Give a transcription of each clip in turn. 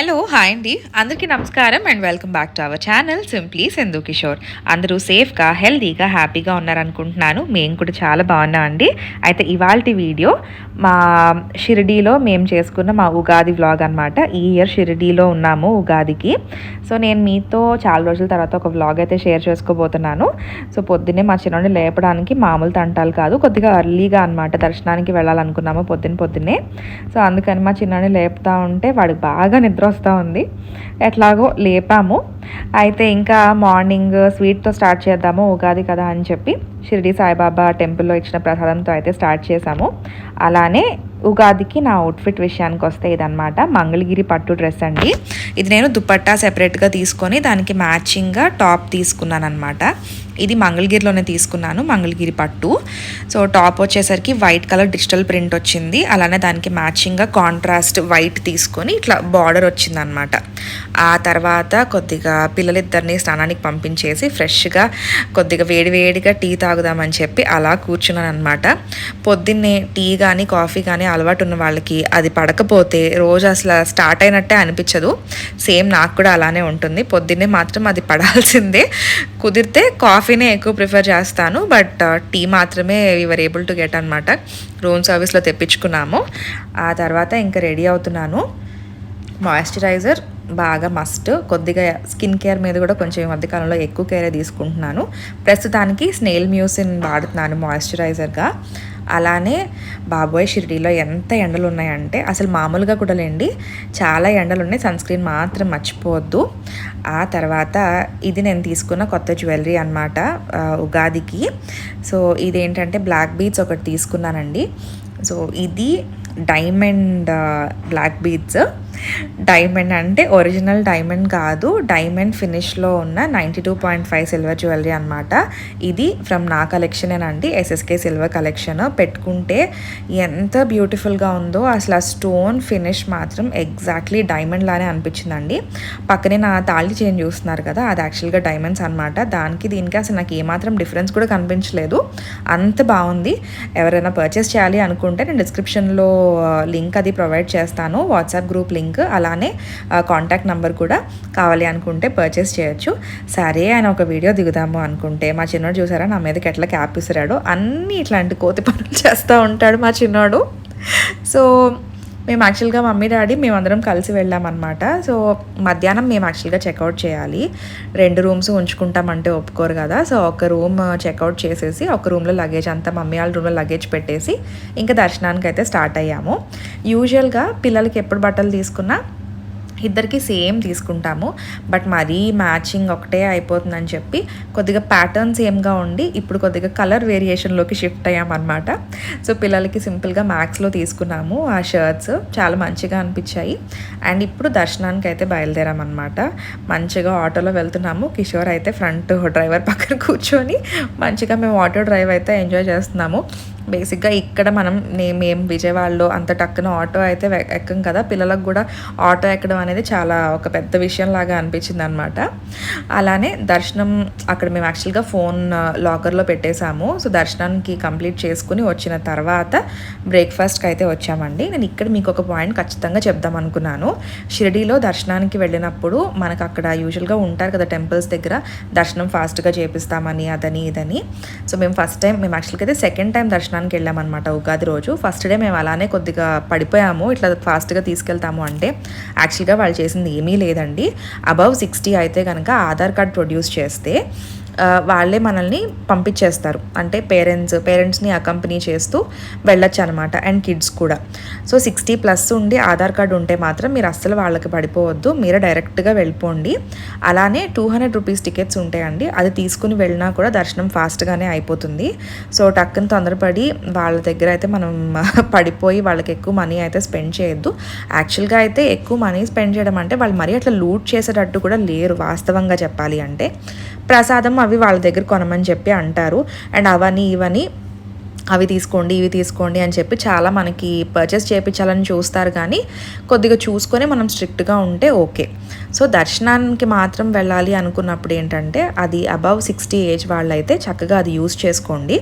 Hello hi అండి. అందరికీ నమస్కారం and welcome back to our channel simply Sindhu Kishore. అందరూ సేఫ్గా హెల్తీగా హ్యాపీగా ఉన్నారనుకుంటున్నాను. మేము కూడా చాలా బాగున్నాం అండి. అయితే ఇవాళ వీడియో మా షిరిడీలో మేము చేసుకున్న మా ఉగాది వ్లాగ్ అనమాట ఈ ఇయర్ షిరిడీలో ఉన్నాము ఉగాదికి. సో నేను మీతో చాలా రోజుల తర్వాత ఒక వ్లాగ్ అయితే షేర్ చేసుకోబోతున్నాను. సో పొద్దున్నే మా చిన్నోడిని లేపడానికి మామూలు తంటాలు కాదు. కొద్దిగా అర్లీగా అనమాట దర్శనానికి వెళ్ళాలనుకున్నాము పొద్దున్న పొద్దున్నే. సో అందుకని మా చిన్నోడిని లేపుతా ఉంటే వాడికి బాగా నిద్ర వస్తూ ఉంది. ఎట్లాగో లేపాము. అయితే ఇంకా మార్నింగ్ స్వీట్తో స్టార్ట్ చేద్దాము ఉగాది కదా అని చెప్పి షిరిడి సాయిబాబా టెంపుల్లో ఇచ్చిన ప్రసాదంతో అయితే స్టార్ట్ చేశాము. అలానే ఉగాదికి నా అవుట్ఫిట్ విషయానికి వస్తే ఇదనమాట మంగళగిరి పట్టు డ్రెస్ అండి. ఇది నేను దుపట్టా సెపరేట్గా తీసుకొని దానికి మ్యాచింగ్గా టాప్ తీసుకున్నాను అనమాట ఇది మంగళగిరిలోనే తీసుకున్నాను మంగళగిరి పట్టు. సో టాప్ వచ్చేసరికి వైట్ కలర్ డిజిటల్ ప్రింట్ వచ్చింది. అలానే దానికి మ్యాచింగ్గా కాంట్రాస్ట్ వైట్ తీసుకొని ఇట్లా బార్డర్ వచ్చిందనమాట ఆ తర్వాత కొద్దిగా పిల్లలిద్దరిని స్నానానికి పంపించేసి ఫ్రెష్గా కొద్దిగా వేడివేడిగా టీ తాగుదామని చెప్పి అలా కూర్చున్నాను అనమాట పొద్దున్నే టీ కానీ కాఫీ కానీ అలవాటు ఉన్న వాళ్ళకి అది పడకపోతే రోజు అసలు స్టార్ట్ అయినట్టే అనిపించదు. సేమ్ నాకు కూడా అలానే ఉంటుంది. పొద్దున్నే మాత్రం అది పడాల్సిందే. కుదిరితే కాఫీనే ఎక్కువ ప్రిఫర్ చేస్తాను. బట్ టీ మాత్రమే యువర్ ఏబుల్ టు గెట్ అనమాట రూమ్ సర్వీస్లో తెప్పించుకున్నాము. ఆ తర్వాత ఇంకా రెడీ అవుతున్నాను. మాయిశ్చరైజర్ బాగా మస్ట్. కొద్దిగా స్కిన్ కేర్ మీద కూడా కొంచెం ఈ మధ్యకాలంలో ఎక్కువ కేరే తీసుకుంటున్నాను. ప్రస్తుతానికి స్నేల్ మ్యూసిన్ వాడుతున్నాను మాయిశ్చరైజర్గా. అలానే బాబోయ్ షిరిడీలో ఎంత ఎండలు ఉన్నాయంటే అసలు మామూలుగా కూడా లేండి. చాలా ఎండలు ఉన్నాయి. సన్ స్క్రీన్ మాత్రం మర్చిపోవద్దు. ఆ తర్వాత ఇది నేను తీసుకున్న కొత్త జ్యువెలరీ అనమాట ఉగాదికి. సో ఇదేంటంటే బ్లాక్ బీడ్స్ ఒకటి తీసుకున్నానండి. సో ఇది డైమండ్ బ్లాక్ బీడ్స్. డైమండ్ అంటే ఒరిజినల్ డైమండ్ కాదు. డైమండ్ ఫినిష్లో ఉన్న ninety two point five silver jewellery అనమాట ఇది ఫ్రమ్ నా కలెక్షనేనండి ఎస్ఎస్కే సిల్వర్ కలెక్షన్. పెట్టుకుంటే ఎంత బ్యూటిఫుల్గా ఉందో అసలు ఆ స్టోన్ ఫినిష్ మాత్రం ఎగ్జాక్ట్లీ డైమండ్ లానే అనిపించిందండి. పక్కనే నా తాళి చేంజ్ చూస్తున్నారు కదా అది యాక్చువల్గా డైమండ్స్ అనమాట దానికి దీనికి అసలు నాకు ఏమాత్రం డిఫరెన్స్ కూడా కనిపించలేదు. అంత బాగుంది. ఎవరైనా పర్చేస్ చేయాలి అనుకుంటే నేను డిస్క్రిప్షన్లో లింక్ అది ప్రొవైడ్ చేస్తాను. వాట్సాప్ గ్రూప్ లింక్ అలానే కాంటాక్ట్ నెంబర్ కూడా కావాలి అనుకుంటే పర్చేస్ చేయొచ్చు. సరే ఆయన ఒక వీడియో దిగుదాము అనుకుంటే మా చిన్నోడు చూసారా? నా మీదకి ఎట్లా క్యాప్ ఇసిరాడు అన్నీ ఇట్లాంటి కోతి పనులు చేస్తూ ఉంటాడు మా చిన్నోడు. సో మేము యాక్చువల్గా మమ్మీ డాడీ మేమందరం కలిసి వెళ్ళామన్నమాట. సో మధ్యాహ్నం మేము యాక్చువల్గా చెక్అవుట్ చేయాలి. రెండు రూమ్స్ ఉంచుకుంటామంటే ఒప్పుకోరు కదా. సో ఒక రూమ్ చెక్అవుట్ చేసేసి ఒక రూమ్లో లగేజ్ అంతా మమ్మీ వాళ్ళ రూమ్లో లగేజ్ పెట్టేసి ఇంకా దర్శనానికి అయితే స్టార్ట్ అయ్యాము యూజువల్గా పిల్లలకి ఎప్పుడు బట్టలు తీసుకున్నా ఇద్దరికి సేమ్ తీసుకుంటాము. బట్ మరీ మ్యాచింగ్ ఒకటే అయిపోతుందని చెప్పి కొద్దిగా ప్యాటర్న్ సేమ్గా ఉండి ఇప్పుడు కొద్దిగా కలర్ వేరియేషన్లోకి షిఫ్ట్ అయ్యామన్నమాట. సో పిల్లలకి సింపుల్గా మ్యాక్స్లో తీసుకున్నాము ఆ షర్ట్స్. చాలా మంచిగా అనిపించాయి. అండ్ ఇప్పుడు దర్శనానికి అయితే బయలుదేరామన్నమాట. మంచిగా ఆటోలో వెళ్తున్నాము. కిషోర్ అయితే ఫ్రంట్ డ్రైవర్ పక్కన కూర్చొని మంచిగా మేము ఆటో డ్రైవ్ అయితే ఎంజాయ్ చేస్తున్నాము. బేసిక్గా ఇక్కడ మనం నే- మేము విజయవాడలో అంత టక్కున ఆటో అయితే ఎక్కం కదా పిల్లలకు కూడా ఆటో ఎక్కడం అనేది చాలా ఒక పెద్ద విషయం లాగా అనిపించింది అనమాట అలానే దర్శనం అక్కడ మేము యాక్చువల్గా ఫోన్ లాకర్లో పెట్టేశాము. సో దర్శనానికి కంప్లీట్ చేసుకుని వచ్చిన తర్వాత బ్రేక్ఫాస్ట్కి అయితే వచ్చామండి. నేను ఇక్కడ మీకు ఒక పాయింట్ ఖచ్చితంగా చెప్దాం అనుకున్నాను. షిరిడీలో దర్శనానికి వెళ్ళినప్పుడు మనకు అక్కడ యూజువల్గా ఉంటారు కదా టెంపుల్స్ దగ్గర దర్శనం ఫాస్ట్గా చేపిస్తామని అదని ఇదని. సో మేము ఫస్ట్ టైం మేము యాక్చువల్గా అయితే సెకండ్ టైం దర్శనానికి వెళ్ళామన్నమాట ఉగాది రోజు. ఫస్ట్ డే మేము అలానే కొద్దిగా పడిపోయాము. ఇట్లా ఫాస్ట్గా తీసుకెళ్తాము అంటే యాక్చువల్గా వాళ్ళు చేసింది ఏమీ లేదండి. అబవ్ సిక్స్టీ అయితే కనుక ఆధార్ కార్డ్ ప్రొడ్యూస్ చేస్తే వాళ్ళే మనల్ని పంపించేస్తారు. అంటే పేరెంట్స్ పేరెంట్స్ని అకంపెనీ చేస్తూ వెళ్ళొచ్చు అనమాట అండ్ కిడ్స్ కూడా. సో సిక్స్టీ ప్లస్ ఉండి ఆధార్ కార్డు ఉంటే మాత్రం మీరు అస్సలు వాళ్ళకి పడిపోవద్దు. మీరు డైరెక్ట్గా వెళ్ళిపోండి. అలానే టూ హండ్రెడ్ రూపీస్ టికెట్స్ ఉంటాయండి. అది తీసుకుని వెళ్ళినా కూడా దర్శనం ఫాస్ట్గానే అయిపోతుంది. సో టక్కున తొందరపడి వాళ్ళ దగ్గర అయితే మనం పడిపోయి వాళ్ళకి ఎక్కువ మనీ అయితే స్పెండ్ చేయొద్దు. యాక్చువల్గా అయితే ఎక్కువ మనీ స్పెండ్ చేయడం అంటే వాళ్ళు మరీ అట్లా లూట్ చేసేటట్టు కూడా లేరు వాస్తవంగా చెప్పాలి అంటే. ప్రసాదం అవి వాళ్ళ దగ్గర కొనమని చెప్పి అంటారు. అండ్ అవని ఇవని అవి తీసుకోండి ఇవి తీసుకోండి అని చెప్పి చాలా మనకి పర్చేస్ చేయించాలని చూస్తారు కానీ కొద్దిగా చూసుకొని మనం స్ట్రిక్ట్గా ఉంటే ఓకే సో దర్శనానికి మాత్రం వెళ్ళాలి అనుకున్నప్పుడు ఏంటంటే అది అబవ్ సిక్స్టీ ఏజ్ వాళ్ళైతే చక్కగా అది యూస్ చేసుకోండి.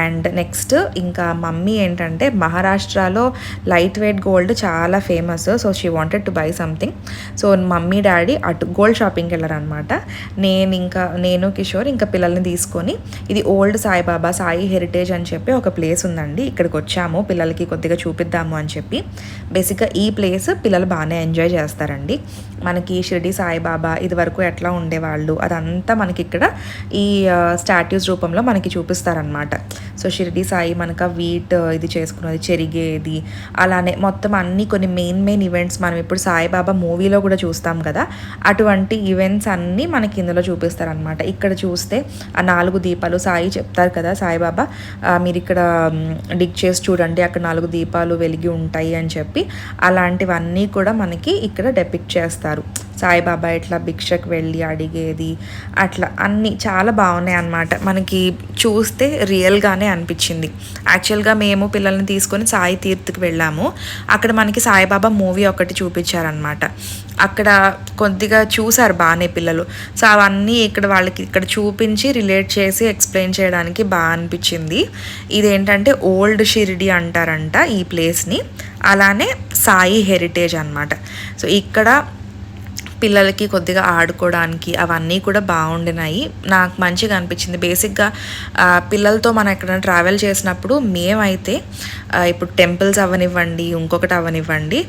అండ్ నెక్స్ట్ ఇంకా మమ్మీ ఏంటంటే మహారాష్ట్రలో లైట్ వెయిట్ గోల్డ్ చాలా famous. So she wanted to buy something. So mummy daddy అటు గోల్డ్ షాపింగ్కి వెళ్ళారనమాట నేను ఇంకా నేను కిషోర్ ఇంకా పిల్లల్ని తీసుకొని ఇది ఓల్డ్ సాయిబాబా సాయి హెరిటేజ్ అని చెప్పి ఒక ప్లేస్ ఉందండి. ఇక్కడికి వచ్చాము పిల్లలకి కొద్దిగా చూపిద్దాము అని చెప్పి. బేసిక్గా ఈ ప్లేస్ పిల్లలు బాగానే ఎంజాయ్ చేస్తారండి. మనకి షిరిడి సాయిబాబా ఇది వరకు ఎట్లా ఉండేవాళ్ళు? అదంతా మనకి ఇక్కడ ఈ స్టాట్యూస్ రూపంలో మనకి చూపిస్తారనమాట సో షిరిడి సాయి మనక వీట్ ఇది చేసుకున్నది చెరిగేది అలానే మొత్తం అన్ని కొన్ని మెయిన్ మెయిన్ ఈవెంట్స్ మనం ఇప్పుడు సాయిబాబా మూవీలో కూడా చూస్తాం కదా అటువంటి ఈవెంట్స్ అన్నీ మనకి ఇందులో చూపిస్తారనమాట ఇక్కడ చూస్తే ఆ నాలుగు దీపాలు సాయి చెప్తారు కదా సాయిబాబా మీరు ఇక్కడ డిగ్ చేసి చూడండి అక్కడ నాలుగు దీపాలు వెలిగి ఉంటాయి అని చెప్పి అలాంటివన్నీ కూడా మనకి ఇక్కడ డెపిక్ట్ చేస్తారు. సాయిబాబా ఇట్లా భిక్షకు వెళ్ళి అడిగేది అట్లా అన్నీ చాలా బాగున్నాయి అన్నమాట. మనకి చూస్తే రియల్గానే అనిపించింది. యాక్చువల్గా మేము పిల్లల్ని తీసుకొని సాయి తీర్థకి వెళ్ళాము. అక్కడ మనకి సాయిబాబా మూవీ ఒకటి చూపించారనమాట అక్కడ కొద్దిగా చూసారు బాగానే పిల్లలు. సో అవన్నీ ఇక్కడ వాళ్ళకి ఇక్కడ చూపించి రిలేట్ చేసి ఎక్స్ప్లెయిన్ చేయడానికి బాగా అనిపించింది. ఇదేంటంటే ఓల్డ్ షిరిడి అంటారంట ఈ ప్లేస్ని అలానే సాయి హెరిటేజ్ అన్నమాట. సో ఇక్కడ పిల్లలకి కొద్దిగా ఆడుకోవడానికి అవన్నీ కూడా బాగుండినాయి. నాకు మంచిగా అనిపించింది. బేసిక్గా పిల్లలతో మనం ఎక్కడైనా ట్రావెల్ చేసినప్పుడు మేమైతే ఇప్పుడు టెంపుల్స్ అవనివ్వండి ఇంకొకటి అవనివ్వండి.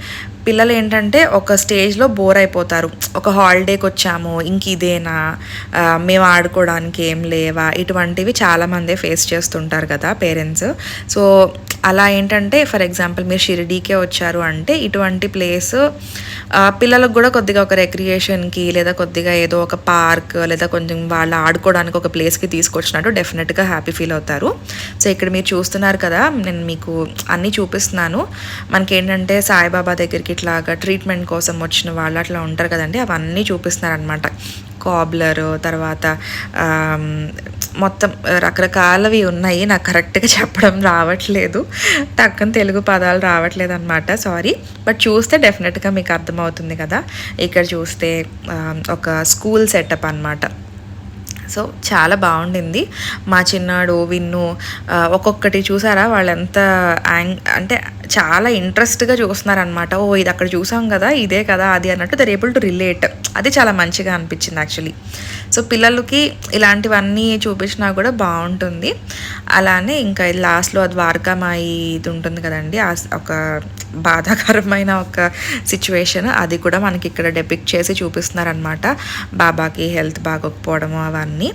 పిల్లలు ఏంటంటే ఒక స్టేజ్లో బోర్ అయిపోతారు. ఒక హాలిడేకి వచ్చాము ఇంక ఇదేనా? మేము ఆడుకోవడానికి ఏం లేవా? ఇటువంటివి చాలామందే ఫేస్ చేస్తుంటారు కదా పేరెంట్స్. సో అలా ఏంటంటే ఫర్ ఎగ్జాంపుల్ మీరు షిరిడీకే వచ్చారు అంటే ఇటువంటి ప్లేస్ పిల్లలకు కూడా కొద్దిగా ఒక రెక్రియేషన్కి లేదా కొద్దిగా ఏదో ఒక పార్క్ లేదా కొంచెం వాళ్ళు ఆడుకోవడానికి ఒక ప్లేస్కి తీసుకొచ్చినట్టు డెఫినెట్గా హ్యాపీ ఫీల్ అవుతారు. సో ఇక్కడ మీరు చూస్తున్నారు కదా నేను మీకు అన్నీ చూపిస్తున్నాను. మనకి ఏంటంటే సాయిబాబా దగ్గరికి ఇట్లాగా ట్రీట్మెంట్ కోసం వచ్చిన వాళ్ళు అట్లా ఉంటారు కదండి అవన్నీ చూపిస్తున్నారనమాట కాబ్లర్ తర్వాత మొత్తం రకరకాలవి ఉన్నాయి. నాకు కరెక్ట్గా చెప్పడం రావట్లేదు. టక్కన తెలుగు పదాలు రావట్లేదు అనమాట సారీ బట్ చూస్తే డెఫినెట్గా మీకు అర్థమవుతుంది కదా. ఇక్కడ చూస్తే ఒక స్కూల్ సెటప్ అనమాట సో చాలా బాగుండింది. మా చిన్నాడు విన్ను ఒక్కొక్కటి చూసారా? వాళ్ళంత యాంగ్ అంటే చాలా ఇంట్రెస్ట్గా చూస్తున్నారనమాట ఓ ఇది అక్కడ చూసాం కదా ఇదే కదా అది అన్నట్టు దర్ ఏబుల్ టు రిలేట్. అది చాలా మంచిగా అనిపించింది యాక్చువల్లీ. సో పిల్లలకి ఇలాంటివన్నీ చూపించినా కూడా బాగుంటుంది. అలానే ఇంకా లాస్ట్లో ద్వారకామాయి ఇది ఉంటుంది కదండి ఒక బాధాకరమైన ఒక సిచ్యువేషన్ అది కూడా మనకి ఇక్కడ డెపిక్ట్ చేసి చూపిస్తున్నారనమాట బాబాకి హెల్త్ బాగోకపోవడము అవన్నీ.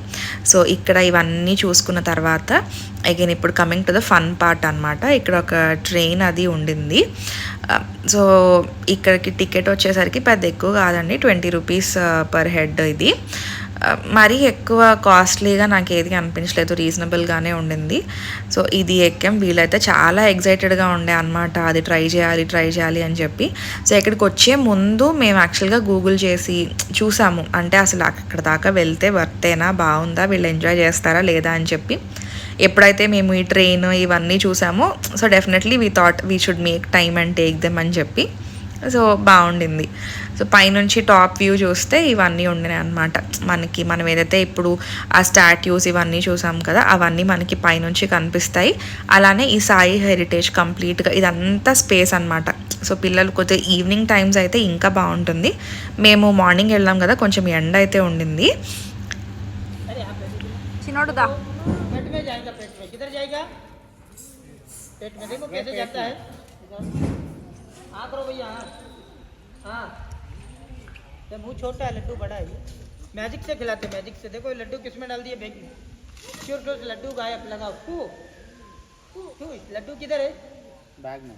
సో ఇక్కడ ఇవన్నీ చూసుకున్న తర్వాత అగైన్ ఇప్పుడు coming to the fun part అనమాట ఇక్కడ ఒక ట్రైన్ అది ఉండింది. సో ఇక్కడికి టికెట్ వచ్చేసరికి పెద్ద ఎక్కువ కాదండి. ట్వంటీ రూపీస్ పర్ హెడ్ ఇది. మరీ ఎక్కువ కాస్ట్లీగా నాకు ఏది అనిపించలేదు. రీజనబుల్గానే ఉండింది. సో ఇది ఎక్కాం. వీళ్ళైతే చాలా ఎగ్జైటెడ్గా ఉండే అనమాట అది ట్రై చేయాలి ట్రై చేయాలి అని చెప్పి. సో ఇక్కడికి వచ్చే ముందు మేము యాక్చువల్గా గూగుల్ చేసి చూసాము. అంటే అసలు అక్కడ దాకా వెళ్తే వర్తేనా? బాగుందా? వీళ్ళు ఎంజాయ్ చేస్తారా? లేదా? అని చెప్పి. ఎప్పుడైతే మేము ఈ ట్రైన్ ఇవన్నీ చూసామో so definitely we thought we should make time and take them అని చెప్పి. సో బాగుండింది సో పైనుంచి టాప్ వ్యూ చూస్తే ఇవన్నీ ఉండినాయి అనమాట మనకి మనం ఏదైతే ఇప్పుడు ఆ స్టాట్యూస్ ఇవన్నీ చూసాం కదా అవన్నీ మనకి పైనుంచి కనిపిస్తాయి అలానే ఈ సాయి హెరిటేజ్ కంప్లీట్గా ఇదంతా స్పేస్ అనమాట సో పిల్లలు కొద్దిగా ఈవినింగ్ టైమ్స్ అయితే ఇంకా బాగుంటుంది మేము మార్నింగ్ వెళ్ళాం కదా కొంచెం ఎండ అయితే ఉండింది చిన్నోడు దా पेट में जाएगा पेट में किधर जाएगा पेट में देखो कैसे जाता है हाँ करो भैया हाँ। हाँ। ये मुँह छोटा है लड्डू बड़ा है ये। मैजिक से खिलाते मैजिक से। देखो लड्डू किसमें डाल दिए बैग में श्योर श्योर लड्डू गायब लगाओ। क्यों लड्डू किधर है? बैग में।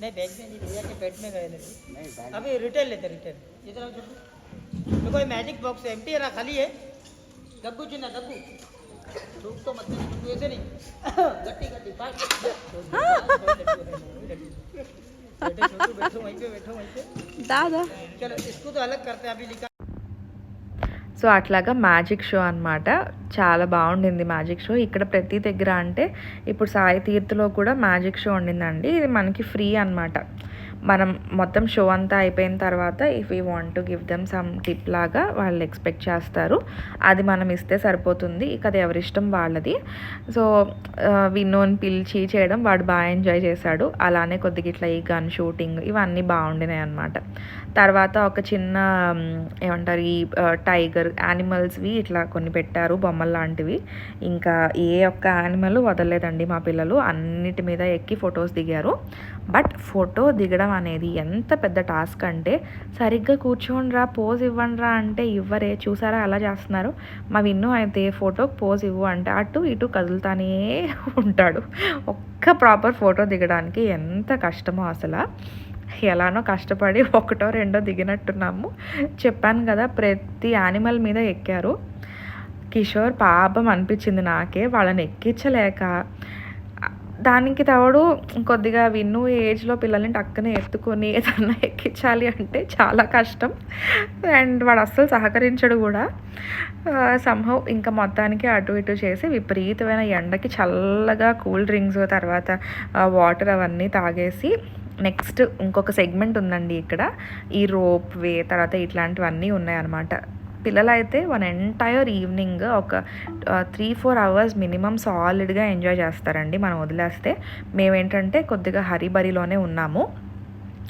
नहीं बैग में नहीं भैया के पेट में गए लड्डू। नहीं अभी रिटेल लेते रिटेल इधर आओ छोटू। देखो ये मैजिक बॉक्स है एम्प्टी है ना खाली है? गब्बू चुना गब्बू धूप तो मत ऐसे नहीं। गट्टी गट्टी దాదా. సో అట్లాగా మ్యాజిక్ షో అనమాట చాలా బాగుండింది మ్యాజిక్ షో. ఇక్కడ ప్రతి దగ్గర అంటే ఇప్పుడు సాయి తీర్థలో కూడా మ్యాజిక్ షో ఉండిందండి. ఇది మనకి ఫ్రీ అనమాట మనం మొత్తం షో అంతా అయిపోయిన తర్వాత if you want to give them some tip లాగా వాళ్ళు ఎక్స్పెక్ట్ చేస్తారు. అది మనం ఇస్తే సరిపోతుంది. ఇక అది ఎవరిష్టం వాళ్ళది. సో విన్నోని పిలిచి చేయడం వాడు బాగా ఎంజాయ్ చేశాడు. అలానే కొద్దిగా ఇట్లా ఈ గన్ షూటింగ్ ఇవన్నీ బాగుండినాయి అనమాట తర్వాత ఒక చిన్న ఏమంటారు ఈ టైగర్ యానిమల్స్వి ఇట్లా కొన్ని పెట్టారు బొమ్మలు లాంటివి. ఇంకా ఏ ఒక్క యానిమల్ వదలలేదండి మా పిల్లలు. అన్నిటి మీద ఎక్కి ఫొటోస్ దిగారు. బట్ ఫోటో దిగడం అనేది ఎంత పెద్ద టాస్క్ అంటే సరిగ్గా కూర్చోండిరా పోజ్ ఇవ్వండిరా అంటే ఇవ్వరే. చూసారా అలా చేస్తున్నారు. మా విన్ను అయితే ఫోటోకి పోజ్ ఇవ్వు అంటే అటు ఇటు కదులుతానే ఉంటాడు. ఒక్క ప్రాపర్ ఫోటో దిగడానికి ఎంత కష్టమో అసలు. ఎలానో కష్టపడి ఒకటో రెండో దిగినట్టున్నాము. చెప్పాను కదా ప్రతి యానిమల్ మీద ఎక్కారు. కిషోర్ పాపం అనిపించింది నాకే. వాళ్ళని ఎక్కించలేక దానికి తోడు కొద్దిగా విన్ను ఏజ్లో పిల్లల్ని టక్కున ఎత్తుకొని ఏదన్నా ఎక్కించాలి అంటే చాలా కష్టం. అండ్ వాడు అస్సలు సహకరించడు కూడా. సంహవ్ ఇంకా మొత్తానికి అటు ఇటు చేసి విపరీతమైన ఎండకి చల్లగా కూల్ డ్రింక్స్ తర్వాత వాటర్ అవన్నీ తాగేసి నెక్స్ట్ ఇంకొక సెగ్మెంట్ ఉందండి ఇక్కడ. ఈ రోప్ వే తర్వాత ఇట్లాంటివన్నీ ఉన్నాయన్నమాట. పిల్లలైతే వన్ ఎంటైర్ ఈవినింగ్ ఒక త్రీ ఫోర్ అవర్స్ మినిమం సాలిడ్గా ఎంజాయ్ చేస్తారండి మనం వదిలేస్తే. మేమేంటంటే కొద్దిగా హరిబరిలోనే ఉన్నాము.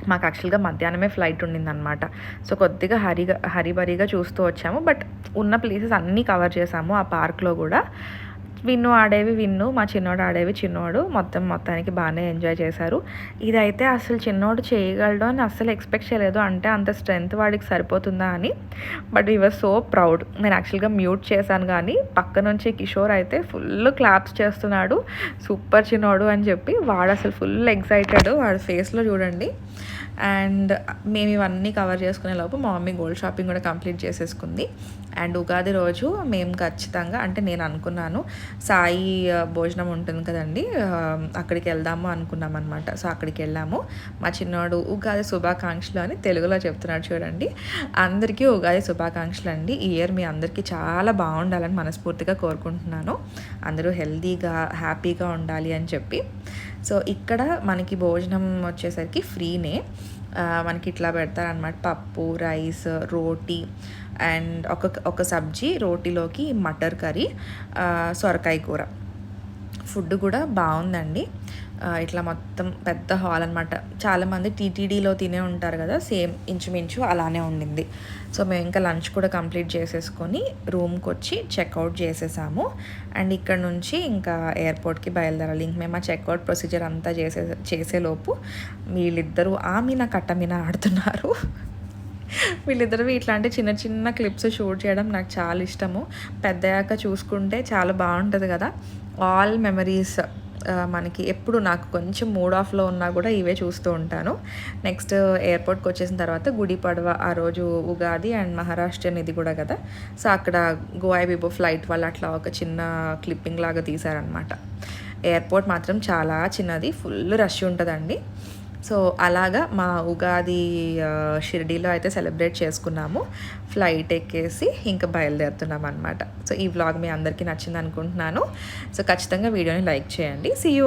మాకు యాక్చువల్గా మధ్యాహ్నమే ఫ్లైట్ ఉండిందనమాట సో కొద్దిగా హరిగా హరిబరిగా చూస్తూ వచ్చాము. బట్ ఉన్న ప్లేసెస్ అన్నీ కవర్ చేసాము ఆ పార్క్లో కూడా. విన్ను ఆడేవి విన్ను మా చిన్నోడు ఆడేవి చిన్నోడు. మొత్తం మొత్తానికి బాగానే ఎంజాయ్ చేశారు. ఇదైతే అసలు చిన్నోడు చేయగలడు అని అసలు ఎక్స్పెక్ట్ చేయలేదు. అంటే అంత స్ట్రెంగ్త్ వాడికి సరిపోతుందా అని. But we were so proud. నేను యాక్చువల్గా మ్యూట్ చేశాను కానీ పక్క నుంచి కిషోర్ అయితే ఫుల్ క్లాప్స్ చేస్తున్నాడు. సూపర్ చిన్నోడు అని చెప్పి వాడు అసలు ఫుల్ ఎక్సైటెడ్. వాడి ఫేస్లో చూడండి. అండ్ మేము ఇవన్నీ కవర్ చేసుకునే లోపు మా మమ్మీ గోల్డ్ షాపింగ్ కూడా కంప్లీట్ చేసేసుకుంది. అండ్ ఉగాది రోజు మేము ఖచ్చితంగా అంటే నేను అనుకున్నాను సాయి భోజనం ఉంటుంది కదండి అక్కడికి వెళ్దాము అనుకున్నాం అనమాట సో అక్కడికి వెళ్ళాము. మా చిన్నోడు ఉగాది శుభాకాంక్షలు అని తెలుగులో చెప్తున్నాడు చూడండి. అందరికీ ఉగాది శుభాకాంక్షలు అండి. ఈ ఇయర్ మీ అందరికీ చాలా బాగుండాలని మనస్ఫూర్తిగా కోరుకుంటున్నాను. అందరూ హెల్తీగా హ్యాపీగా ఉండాలి అని చెప్పి. సో ఇక్కడ మనకి భోజనం వచ్చేసరికి ఫ్రీనే. మనకి ఇట్లా పెడతారనమాట పప్పు రైస్ రోటీ అండ్ ఒక ఒక సబ్జీ రోటీలోకి మటర్ కర్రీ సొరకాయ కూర. ఫుడ్ కూడా బాగుందండి. ఇట్లా మొత్తం పెద్ద హాల్ అనమాట చాలామంది టీటీడీలో తినే ఉంటారు కదా సేమ్ ఇంచుమించు అలానే ఉండింది. సో మేము ఇంకా లంచ్ కూడా కంప్లీట్ చేసేసుకొని రూమ్కి వచ్చి చెక్అవుట్ చేసేసాము. అండ్ ఇక్కడ నుంచి ఇంకా ఎయిర్పోర్ట్కి బయలుదేరాలి. ఇంక మేము ఆ చెక్అవుట్ ప్రొసీజర్ అంతా చేసే చేసేలోపు వీళ్ళిద్దరూ ఆమెన కట్టమిన ఆడుతున్నారు. వీళ్ళిద్దరు ఇట్లాంటి చిన్న చిన్న క్లిప్స్ షూట్ చేయడం నాకు చాలా ఇష్టము. పెద్దయ్యాక చూసుకుంటే చాలా బాగుంటుంది కదా. ఆల్ మెమరీస్ మనకి ఎప్పుడు నాకు కొంచెం మూడ్ ఆఫ్లో ఉన్నా కూడా ఇవే చూస్తూ ఉంటాను. నెక్స్ట్ ఎయిర్పోర్ట్కి వచ్చేసిన తర్వాత గుడి పడవ ఆ రోజు ఉగాది అండ్ మహారాష్ట్రన్ ఇది కూడా కదా. సో అక్కడ గోవా బిబో ఫ్లైట్ వల్ల అట్లా ఒక చిన్న క్లిప్పింగ్ లాగా తీశారనమాట ఎయిర్పోర్ట్ మాత్రం చాలా చిన్నది ఫుల్ రష్ ఉంటుందండి. సో అలాగా మా ఉగాది షిరిడీలో అయితే సెలబ్రేట్ చేసుకున్నాము. ఫ్లైట్ ఎక్కేసి ఇంకా బయలుదేరుతున్నాం అనమాట సో ఈ వ్లాగ్ మీ అందరికీ నచ్చింది అనుకుంటున్నాను సో ఖచ్చితంగా వీడియోని లైక్ చేయండి. See you